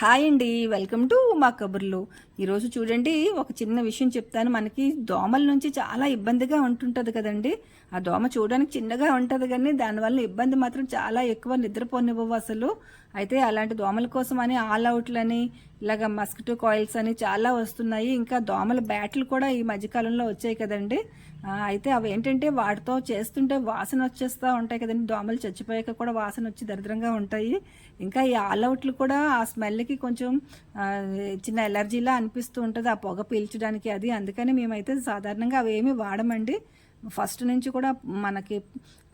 Hi అండి welcome to మా కబుర్లు. ఈరోజు చూడండి ఒక చిన్న విషయం చెప్తాను. మనకి దోమల నుంచి చాలా ఇబ్బందిగా ఉంటుంటుంది కదండి. ఆ దోమ చూడడానికి చిన్నగా ఉంటుంది కానీ దానివల్ల ఇబ్బంది మాత్రం చాలా ఎక్కువ నిద్రపోనివ్వవు అసలు. అయితే అలాంటి దోమల కోసం అని ఆల్ అవుట్లని ఇలాగ మస్కిటో కాయిల్స్ అని చాలా వస్తున్నాయి. ఇంకా దోమల బ్యాట్లు కూడా ఈ మధ్యకాలంలో వచ్చాయి కదండి. అయితే అవి ఏంటంటే వాటితో చేస్తుంటే వాసన వచ్చేస్తూ ఉంటాయి కదండి. దోమలు చచ్చిపోయాక కూడా వాసన వచ్చి దరిద్రంగా ఉంటాయి. ఇంకా ఈ ఆల్అవుట్లు కూడా ఆ స్మెల్కి కొంచెం చిన్న ఎలర్జీలా అనిపిస్తూ ఉంటుంది. ఆ పొగ పీల్చడానికి అది. అందుకని మేమైతే సాధారణంగా అవి ఏమి వాడమండి. ఫస్ట్ నుంచి కూడా మనకి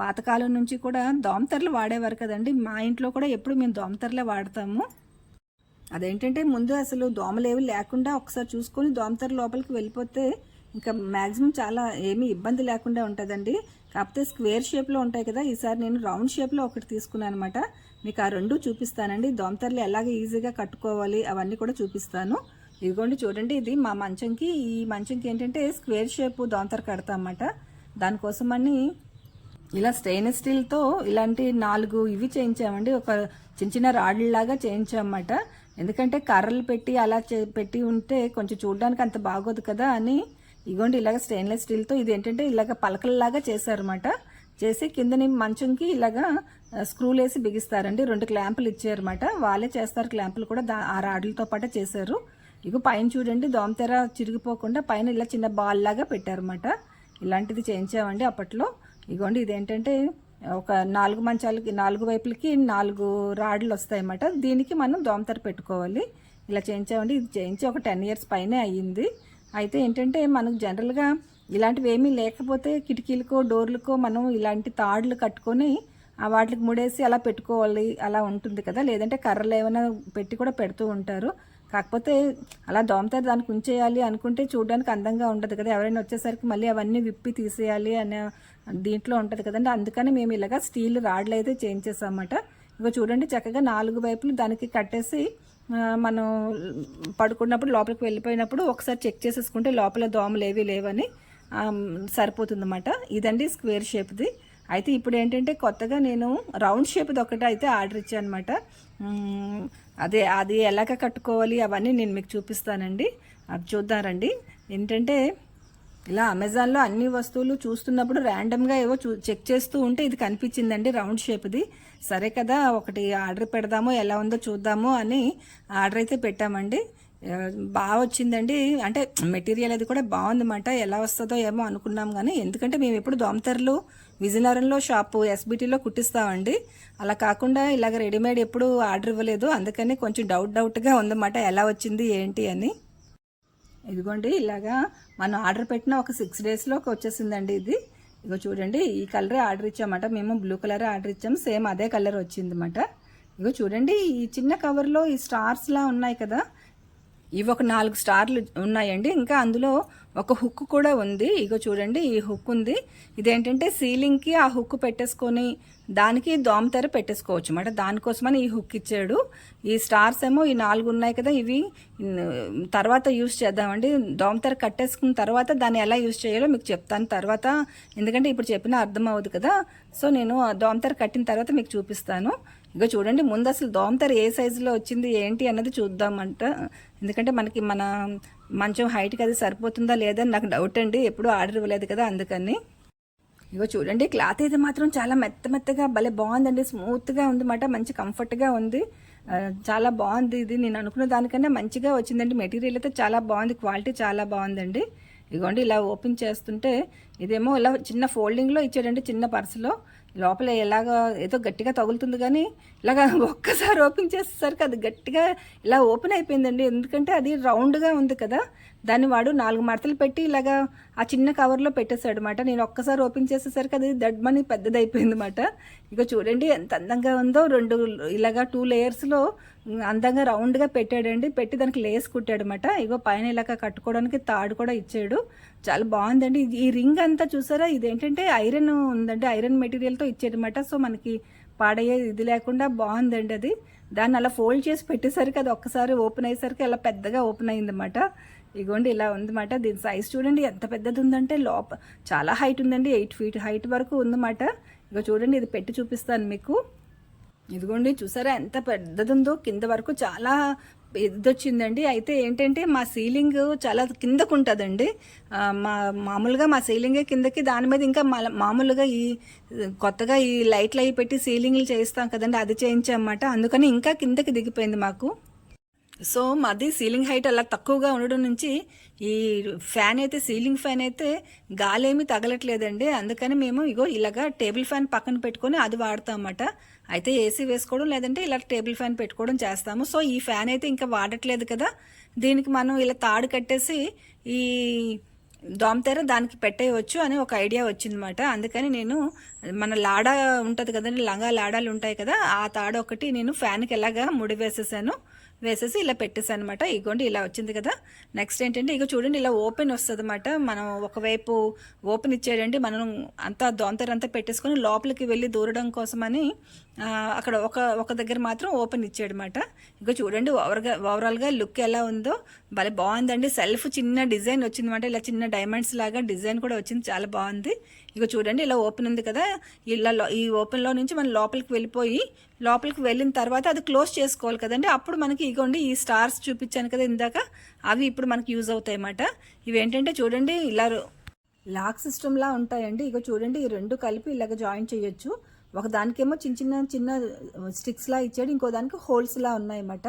పాతకాలం నుంచి కూడా దోమతెరలు వాడేవారు కదండి. మా ఇంట్లో కూడా ఎప్పుడు మేము దోమతెరలే వాడతాము. అదేంటంటే ముందు అసలు దోమలు ఏవి లేకుండా ఒకసారి చూసుకొని దోమతెర లోపలికి వెళ్ళిపోతే ఇంకా మ్యాక్సిమం చాలా ఏమీ ఇబ్బంది లేకుండా ఉంటుందండి. కాకపోతే స్క్వేర్ షేప్లో ఉంటాయి కదా. ఈసారి నేను రౌండ్ షేప్లో ఒకటి తీసుకున్నాను అనమాట మీకు ఆ రెండు చూపిస్తానండి. దోమతెరలు ఎలాగ ఈజీగా కట్టుకోవాలి అవన్నీ కూడా చూపిస్తాను. ఇదిగోండి చూడండి ఇది మా మంచంకి ఈ మంచంకి ఏంటంటే స్క్వేర్ షేప్ దోమతెర కడతామన్నమాట. దానికోసమని ఇలా స్టెయిన్లెస్ స్టీల్తో ఇలాంటి నాలుగు ఇవి చేయించామండి. ఒక చిన్న చిన్న రాళ్ళలాగా చేయించామన్నమాట. ఎందుకంటే కర్రలు పెట్టి అలా చే- పెట్టి ఉంటే కొంచెం చూడడానికి అంత బాగోదు కదా అని. ఇగోండి ఇలాగ స్టెయిన్లెస్ స్టీల్తో ఇది ఏంటంటే ఇలాగ పలకల్లాగా చేశారన్నమాట. చేసి కిందని మంచంకి ఇలాగా స్క్రూలు వేసి బిగిస్తారండి. రెండు క్లాంపులు ఇచ్చారన్నమాట. వాళ్ళే చేస్తారు క్లాంపులు కూడా. ఆ రాడ్లతో పాటే చేశారు. ఇగో పైన చూడండి దోమతెర చిరిగిపోకుండా పైన ఇలా చిన్న బాల్ లాగా పెట్టారన్నమాట. ఇలాంటిది చేయించామండి అప్పట్లో. ఇగోండి ఇదేంటంటే ఒక నాలుగు మంచాలకి నాలుగు వైపులకి నాలుగు రాడ్లు వస్తాయన్నమాట. దీనికి మనం దోమతెర పెట్టుకోవాలి. ఇలా చేయించామండి. ఇది చేయించి ఒక టెన్ ఇయర్స్ పైనే అయ్యింది. అయితే ఏంటంటే మనకు జనరల్గా ఇలాంటివి ఏమీ లేకపోతే కిటికీలకో డోర్లకో మనం ఇలాంటి తాడులు కట్టుకొని వాటికి ముడేసి అలా పెట్టుకోవాలి. అలా ఉంటుంది కదా. లేదంటే కర్రలు ఏమైనా పెట్టి కూడా పెడుతూ ఉంటారు. కాకపోతే అలా దోమతారు దానికి ఉంచేయాలి అనుకుంటే చూడడానికి అందంగా ఉండదు కదా. ఎవరైనా వచ్చేసరికి మళ్ళీ అవన్నీ విప్పి తీసేయాలి అనే దీంట్లో ఉంటుంది కదండి. అందుకని మేము ఇలాగా స్టీల్ రాడ్లు అయితే చేయించేసామన్నమాట ఇగో చూడండి చక్కగా నాలుగు వైపులు దానికి కట్టేసి మనం పడుకున్నప్పుడు లోపలికి వెళ్ళిపోయినప్పుడు ఒకసారి చెక్ చేసేసుకుంటే లోపల దోమలు ఏవి లేవని సరిపోతుందన్నమాట. ఇదండి స్క్వేర్ షేప్ది. అయితే ఇప్పుడు ఏంటంటే కొత్తగా నేను రౌండ్ షేప్ది ఒకటి అయితే ఆర్డర్ ఇచ్చాను అనమాట అదే అది ఎలాగ కట్టుకోవాలి అవన్నీ నేను మీకు చూపిస్తానండి. అది చూద్దారండి. ఏంటంటే ఇలా అమెజాన్లో అన్ని వస్తువులు చూస్తున్నప్పుడు ర్యాండమ్గా ఏవో చూ చెక్ చేస్తూ ఉంటే ఇది కనిపించిందండి రౌండ్ షేప్ది. సరే కదా ఒకటి ఆర్డర్ పెడదాము ఎలా ఉందో చూద్దాము అని ఆర్డర్ అయితే పెట్టామండి. బాగా వచ్చిందండి. అంటే మెటీరియల్ అది కూడా బాగుందన్నమాట. ఎలా వస్తుందో ఏమో అనుకున్నాం కానీ ఎందుకంటే మేము ఎప్పుడు దోమతెరలు విజయనగరంలో షాపు ఎస్బిటీలో కుట్టిస్తామండి. అలా కాకుండా ఇలాగ రెడీమేడ్ ఎప్పుడు ఆర్డర్ ఇవ్వలేదు. అందుకని కొంచెం డౌట్ డౌట్గా ఉందన్నమాట. ఎలా వచ్చింది ఏంటి అని. ఇదిగోండి ఇలాగా మనం ఆర్డర్ పెట్టిన ఒక సిక్స్ డేస్లోకి వచ్చేసిందండి ఇది. ఇగో చూడండి ఈ కలరే ఆర్డర్ ఇచ్చామట మేము బ్లూ కలర్ ఆర్డర్ ఇచ్చాము. సేమ్ అదే కలర్ వచ్చిందన్నమాట. ఇగో చూడండి ఈ చిన్న కవర్లో ఈ స్టార్స్లా ఉన్నాయి కదా. ఇవి ఒక నాలుగు స్టార్లు ఉన్నాయండి. ఇంకా అందులో ఒక హుక్ కూడా ఉంది. ఇగో చూడండి ఈ హుక్ ఉంది. ఇదేంటంటే సీలింగ్కి ఆ హుక్ పెట్టేసుకొని దానికి దోమతెర పెట్టేసుకోవచ్చు. అన్నమాట దానికోసమని ఈ హుక్ ఇచ్చాడు. ఈ స్టార్స్ ఏమో ఈ నాలుగు ఉన్నాయి కదా ఇవి తర్వాత యూస్ చేద్దామండి. దోమతెర కట్టేసుకున్న తర్వాత దాన్ని ఎలా యూజ్ చేయాలో మీకు చెప్తాను. తర్వాత ఎందుకంటే ఇప్పుడు చెప్పినా అర్థం అవ్వదు కదా. సో నేను ఆ దోమతెర కట్టిన తర్వాత మీకు చూపిస్తాను. ఇగో చూడండి ముందు అసలు దోమతెర ఏ సైజులో వచ్చింది ఏంటి అన్నది చూద్దామంట. ఎందుకంటే మనకి మన మంచం హైట్కి అది సరిపోతుందా లేదని నాకు డౌట్ అండి. ఎప్పుడూ ఆర్డర్ ఇవ్వలేదు కదా అందుకని. ఇగో చూడండి క్లాత్ అయితే మాత్రం చాలా మెత్త మెత్తగా భలే బాగుందండి. స్మూత్గా ఉందన్నమాట మంచి కంఫర్ట్గా ఉంది. చాలా బాగుంది ఇది. నేను అనుకున్న దానికన్నా మంచిగా వచ్చిందండి. మెటీరియల్ అయితే చాలా బాగుంది. క్వాలిటీ చాలా బాగుందండి. ఇగోండి ఇలా ఓపెన్ చేస్తుంటే ఇదేమో ఇలా చిన్న ఫోల్డింగ్లో ఇచ్చాడండి చిన్న పర్సులో లోపల ఎలాగో ఏదో గట్టిగా తగులుతుంది కానీ ఇలాగ ఒక్కసారి ఓపెన్ చేసేసరికి అది గట్టిగా ఇలా ఓపెన్ అయిపోయిందండి. ఎందుకంటే అది రౌండ్గా ఉంది కదా. దాన్ని వాడు నాలుగు మడతలు పెట్టి ఇలాగా ఆ చిన్న కవర్లో పెట్టేశాడు అనమాట నేను ఒక్కసారి ఓపెన్ చేసేసరికి అది దడ్మని పెద్దదైపోయింది అనమాట ఇక చూడండి ఎంత అందంగా ఉందో. రెండు ఇలాగా టూ లేయర్స్లో అందంగా రౌండ్గా పెట్టాడండి. పెట్టి దానికి లేస్ కుట్టాడు అనమాట ఇగో పైన ఇలాగ కట్టుకోవడానికి తాడు కూడా ఇచ్చాడు. చాలా బాగుందండి. ఇది- ఈ రింగ్ అంతా చూసారా? ఇదేంటంటే ఐరన్ ఉందండి. ఐరన్ మెటీరియల్తో ఇచ్చాడనమాట సో మనకి పాడయ్యే ఇది లేకుండా బాగుందండి అది. దాన్ని అలా ఫోల్డ్ చేసి పెట్టేసరికి అది ఒక్కసారి ఓపెన్ అయ్యేసరికి అలా పెద్దగా ఓపెన్ అయిందన్నమాట. ఇగోండి ఇలా ఉందన్నమాట. దీని సైజ్ చూడండి ఎంత పెద్దది ఉందంటే లోప చాలా హైట్ ఉందండి. ఎయిట్ ఫీట్ హైట్ వరకు ఉందన్నమాట. ఇగో చూడండి ఇది పెట్టి చూపిస్తాను మీకు. ఇదిగోండి చూసారా? ఎంత పెద్దదుందో. కింద వరకు చాలా పెద్దొచ్చిందండి అయితే ఏంటంటే మా సీలింగ్ చాలా కిందకు ఉంటుందండి మా మామూలుగా మా సీలింగే కిందకి దాని మీద ఇంకా మల- మామూలుగా ఈ కొత్తగా ఈ లైట్లు అవి పెట్టి సీలింగ్లు చేయిస్తాం కదండి అది చేయించామన్నమాట. అందుకని ఇంకా కిందకి దిగిపోయింది మాకు. సో మాది సీలింగ్ హైట్ అలా తక్కువగా ఉండడం నుంచి ఈ ఫ్యాన్ అయితే సీలింగ్ ఫ్యాన్ అయితే గాలి ఏమీ తగలట్లేదండి. అందుకని మేము ఇగో ఇలాగా టేబుల్ ఫ్యాన్ పక్కన పెట్టుకొని అది వాడతామన్నమాట అయితే ఏసీ వేసుకోవడం లేదంటే ఇలా టేబుల్ ఫ్యాన్ పెట్టుకోవడం చేస్తాము. సో ఈ ఫ్యాన్ అయితే ఇంకా వాడట్లేదు కదా. దీనికి మనం ఇలా తాడు కట్టేసి ఈ దోమతెర దానికి పెట్టేయవచ్చు అని ఒక ఐడియా వచ్చిందన్నమాట. అందుకని నేను మన లాడా ఉంటుంది కదండి లంగా లాడాలు ఉంటాయి కదా ఆ తాడు ఒకటి నేను ఫ్యాన్కి ఎలాగా ముడి వేసేసాను వేసేసి ఇలా పెట్టేసాను అనమాట ఇగోండి ఇలా వచ్చింది కదా. నెక్స్ట్ ఏంటంటే ఇక చూడండి ఇలా ఓపెన్ వస్తుంది అనమాట మనం ఒకవైపు ఓపెన్ ఇచ్చాడండి మనం అంతా దొంతరంతా పెట్టేసుకొని లోపలికి వెళ్ళి దూరడం కోసమని అక్కడ ఒక ఒక దగ్గర మాత్రం ఓపెన్ ఇచ్చాడనమాట ఇంకా చూడండి ఓవర్గా ఓవరాల్గా లుక్ ఎలా ఉందో. భలే బాగుందండి. సెల్ఫ్ చిన్న డిజైన్ వచ్చిందన్నమాట. ఇలా చిన్న డైమండ్స్ లాగా డిజైన్ కూడా వచ్చింది. చాలా బాగుంది. ఇక చూడండి ఇలా ఓపెన్ ఉంది కదా. ఇలా ఈ ఓపెన్లో నుంచి మనం లోపలికి వెళ్ళిపోయి లోపలికి వెళ్ళిన తర్వాత అది క్లోజ్ చేసుకోవాలి కదండి. అప్పుడు మనకి ఇగోండి ఈ స్టార్స్ చూపించాను కదా ఇందాక. అవి ఇప్పుడు మనకి యూజ్ అవుతాయి అన్నమాట ఇవి ఏంటంటే చూడండి ఇలా లాక్ సిస్టమ్లా ఉంటాయండి. ఇక చూడండి ఈ రెండు కలిపి ఇలాగ జాయిన్ చేయొచ్చు. ఒక దానికేమో చిన్న చిన్న చిన్న స్టిక్స్ లా ఇచ్చాడు ఇంకో దానికి హోల్స్లా ఉన్నాయన్నమాట.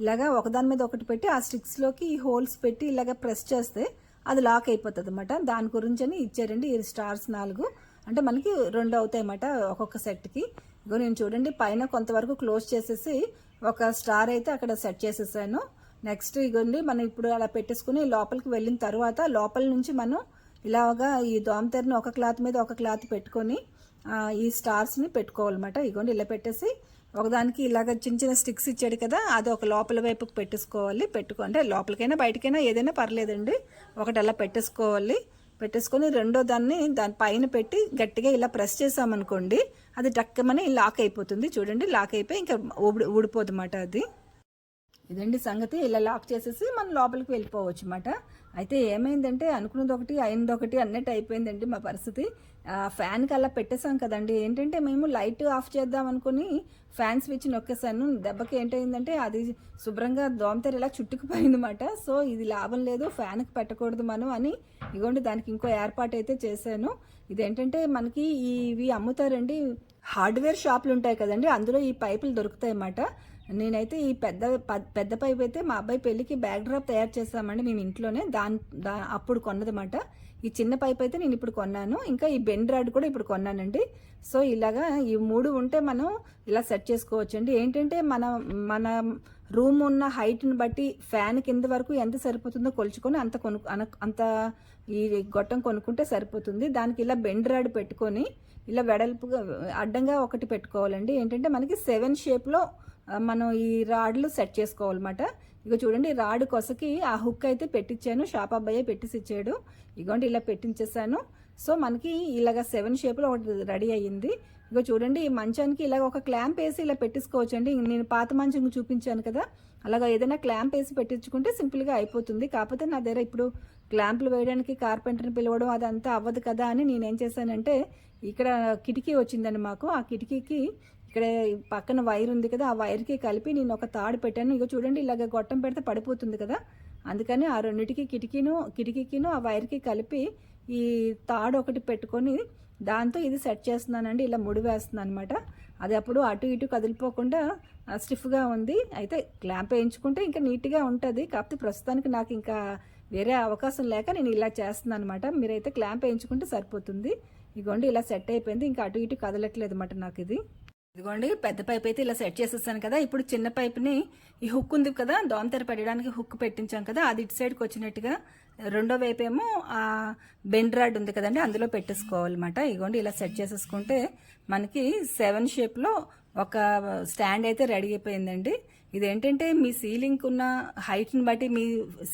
ఇలాగా ఒకదాని మీద ఒకటి పెట్టి ఆ స్టిక్స్లోకి ఈ హోల్స్ పెట్టి ఇలాగ ప్రెస్ చేస్తే అది లాక్ అయిపోతుంది అనమాట దాని గురించి అని ఇచ్చారండి ఈ స్టార్స్ నాలుగు. అంటే మనకి రెండు అవుతాయి అన్నమాట ఒక్కొక్క సెట్కి ఇగో నేను చూడండి పైన కొంతవరకు క్లోజ్ చేసేసి ఒక స్టార్ అయితే అక్కడ సెట్ చేసేసాను. నెక్స్ట్ ఇగోండి మనం ఇప్పుడు అలా పెట్టేసుకుని లోపలికి వెళ్ళిన తర్వాత లోపల నుంచి మనం ఇలాగా ఈ దోమతెరని ఒక క్లాత్ మీద ఒక క్లాత్ పెట్టుకొని ఈ స్టార్స్ని పెట్టుకోవాలన్నమాట. ఇగోండి ఇలా పెట్టేసి ఒకదానికి ఇలాగ చిన్న చిన్న స్టిక్స్ ఇచ్చాడు కదా అది ఒక లోపల వైపుకి పెట్టేసుకోవాలి. పెట్టుకో అంటే లోపలికైనా బయటకైనా ఏదైనా పర్లేదండి. ఒకటి అలా పెట్టేసుకోవాలి. పెట్టేసుకొని రెండో దాన్ని దాని పైన పెట్టి గట్టిగా ఇలా ప్రెస్ చేసామనుకోండి అది డక్కమని లాక్ అయిపోతుంది. చూడండి లాక్ అయిపోయి ఇంకా ఊడి ఊడిపోదు అన్నమాట అది. ఇదండి సంగతి. ఇలా లాక్ చేసేసి మనం లోపలికి వెళ్ళిపోవచ్చు అన్నమాట అయితే ఏమైందంటే అనుకున్నది ఒకటి అయినది ఒకటి అన్నట్టు అయిపోయిందండి మా పరిస్థితి. ఫ్యాన్కి అలా పెట్టేసాం కదండి. ఏంటంటే మేము లైట్ ఆఫ్ చేద్దాం అనుకుని ఫ్యాన్ స్విచ్ నొక్కేసాను దెబ్బకి ఏంటైందంటే అది శుభ్రంగా దోమతెర ఇలా చుట్టుకుపోయిందన్నమాట. సో ఇది లాభం లేదు ఫ్యాన్కి పెట్టకూడదు మనం అని ఇగోండి దానికి ఇంకో ఏర్పాటు అయితే చేశాను. ఇదేంటంటే మనకి ఇవి అమ్ముతారండి హార్డ్వేర్ షాపులు ఉంటాయి కదండి అందులో ఈ పైపులు దొరుకుతాయి అన్నమాట నేనైతే ఈ పెద్ద ప- పెద్ద పైప్ అయితే మా అబ్బాయి పెళ్ళికి బ్యాక్ డ్రాప్ తయారు చేస్తామండి మేము ఇంట్లోనే. దాని దా అప్పుడు కొన్నదన్నమాట. ఈ చిన్న పైప్ అయితే నేను ఇప్పుడు కొన్నాను. ఇంకా ఈ బెండ్ రాడ్ కూడా ఇప్పుడు కొన్నానండి. సో ఇలాగా ఈ మూడు ఉంటే మనం ఇలా సెట్ చేసుకోవచ్చు అండి ఏంటంటే మన మన రూమ్ ఉన్న హైట్ని బట్టి ఫ్యాన్ కింద వరకు ఎంత సరిపోతుందో కొలుచుకొని అంత కొను అంత ఈ గొట్టం కొనుక్కుంటే సరిపోతుంది. దానికి ఇలా బెండ్ రాడ్ పెట్టుకొని ఇలా వెడల్పుగా అడ్డంగా ఒకటి పెట్టుకోవాలండి. ఏంటంటే మనకి సెవెన్ షేప్లో మనం ఈ రాడ్లు సెట్ చేసుకోవాలన్నమాట. ఇక చూడండి రాడ్ కొసకి ఆ హుక్ అయితే పెట్టించాను షాప్ అబ్బాయి పెట్టేసి ఇచ్చాడు ఇగోండి ఇలా పెట్టించేసాను. సో మనకి ఇలాగ సెవెన్ షేప్లో ఒకటి రెడీ అయ్యింది. ఇగో చూడండి ఈ మంచానికి ఇలాగ ఒక క్లాంప్ వేసి ఇలా పెట్టించుకోవచ్చు అండి నేను పాత మంచం చూపించాను కదా అలాగా ఏదైనా క్లాంప్ వేసి పెట్టించుకుంటే సింపుల్గా అయిపోతుంది. కాకపోతే నా దగ్గర ఇప్పుడు క్లాంపులు వేయడానికి కార్పెంటర్ని పిలవడం అదంతా అవ్వదు కదా అని నేనేం చేశానంటే ఇక్కడ కిటికీ వచ్చిందండి మాకు. ఆ కిటికీకి ఇక్కడ పక్కన వైర్ ఉంది కదా ఆ వైర్కి కలిపి నేను ఒక తాడు పెట్టాను. ఇక చూడండి ఇలాగ గొట్టం పెడితే పడిపోతుంది కదా. అందుకని ఆ రెండింటికి కిటికీను కిటికీకిను ఆ వైర్కి కలిపి ఈ తాడు ఒకటి పెట్టుకొని దాంతో ఇది సెట్ చేస్తున్నానండి. ఇలా ముడి వేస్తున్నాను అనమాట అది అప్పుడు అటు ఇటు కదిలిపోకుండా స్టిఫ్గా ఉంది. అయితే క్లాంప్ వేయించుకుంటే ఇంకా నీట్గా ఉంటుంది. కాకపోతే ప్రస్తుతానికి నాకు ఇంకా వేరే అవకాశం లేక నేను ఇలా చేస్తున్నాను అనమాట మీరైతే క్లాంప్ వేయించుకుంటే సరిపోతుంది. ఇగోండి ఇలా సెట్ అయిపోయింది. ఇంకా అటు ఇటు కదలట్లేదు అనమాట నాకు ఇది. ఇదిగోండి పెద్ద పైప్ అయితే ఇలా సెట్ చేసేసాను కదా ఇప్పుడు చిన్న పైప్ని ఈ హుక్ ఉంది కదా దోమతెర పెట్టడానికి హుక్ పెట్టించాం కదా అది ఇటు సైడ్కి వచ్చినట్టుగా రెండో వైపు ఏమో ఆ బెండ్ రాడ్ ఉంది కదండి అందులో పెట్టేసుకోవాలన్నమాట. ఇగోండి ఇలా సెట్ చేసేసుకుంటే మనకి సెవెన్ షేప్లో ఒక స్టాండ్ అయితే రెడీ అయిపోయిందండి. ఇదేంటంటే మీ సీలింగ్ ఉన్న హైట్ని బట్టి మీ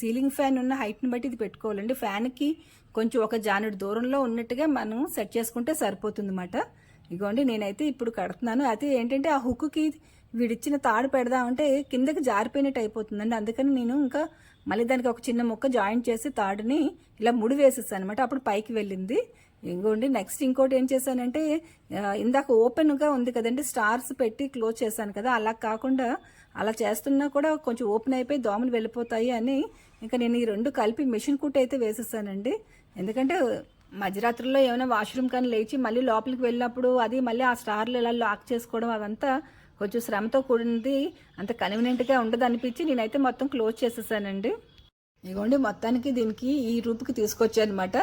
సీలింగ్ ఫ్యాన్ ఉన్న హైట్ని బట్టి ఇది పెట్టుకోవాలండి. ఫ్యాన్కి కొంచెం ఒక జానుడు దూరంలో ఉన్నట్టుగా మనం సెట్ చేసుకుంటే సరిపోతుంది అన్నమాట ఇగోండి నేనైతే ఇప్పుడు కడుతున్నాను. అయితే ఏంటంటే ఆ హుక్కి వీడిచ్చిన తాడు పెడదామంటే కిందకి జారిపోయినట్టు అయిపోతుందండి. అందుకని నేను ఇంకా మళ్ళీ దానికి ఒక చిన్న ముక్క జాయింట్ చేసి తాడుని ఇలా ముడి వేసేసాను అనమాట అప్పుడు పైకి వెళ్ళింది. ఇంకోండి నెక్స్ట్ ఇంకోటి ఏం చేశానంటే ఇందాక ఓపెన్గా ఉంది కదండి స్టార్స్ పెట్టి క్లోజ్ చేశాను కదా అలా కాకుండా అలా చేస్తున్నా కూడా కొంచెం ఓపెన్ అయిపోయి దోమలు వెళ్ళిపోతాయి అని ఇంకా నేను ఈ రెండు కలిపి మిషన్ కుట్ అయితే వేసేసానండి. ఎందుకంటే మధ్యరాత్రిలో ఏమైనా వాష్రూమ్ కానీ లేచి మళ్ళీ లోపలికి వెళ్ళినప్పుడు అది మళ్ళీ ఆ స్టార్లు ఇలా లాక్ చేసుకోవడం అదంతా కొంచెం శ్రమతో కూడినది అంత కన్వీనియంట్గా ఉండదు అనిపించి నేనైతే మొత్తం క్లోజ్ చేసేసానండి. ఇదిగోండి మొత్తానికి దీనికి ఈ రూపుకి తీసుకొచ్చానమాట.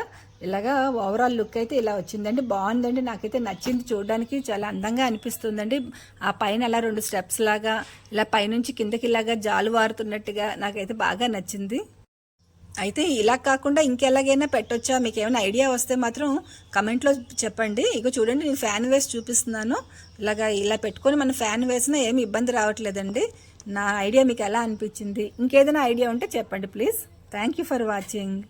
ఇలాగా ఓవరాల్ లుక్ అయితే ఇలా వచ్చిందండి. బాగుందండి నాకైతే నచ్చింది చూడడానికి. చాలా అందంగా అనిపిస్తుందండి. ఆ పైన అలా రెండు స్టెప్స్ లాగా ఇలా పైనుంచి కిందకి ఇలాగా జాలు వారుతున్నట్టుగా నాకైతే బాగా నచ్చింది. అయితే ఇలా కాకుండా ఇంకెలాగైనా పెట్టొచ్చా? మీకు ఏమైనా ఐడియా వస్తే మాత్రం కమెంట్లో చెప్పండి. ఇక చూడండి నేను ఫ్యాన్ వేసి చూపిస్తున్నాను. ఇలాగా ఇలా పెట్టుకొని మనం ఫ్యాన్ వేసినా ఏమి ఇబ్బంది రావట్లేదండి. నా ఐడియా మీకు ఎలా అనిపించింది? ఇంకేదైనా ఐడియా ఉంటే చెప్పండి please. Thank you for watching.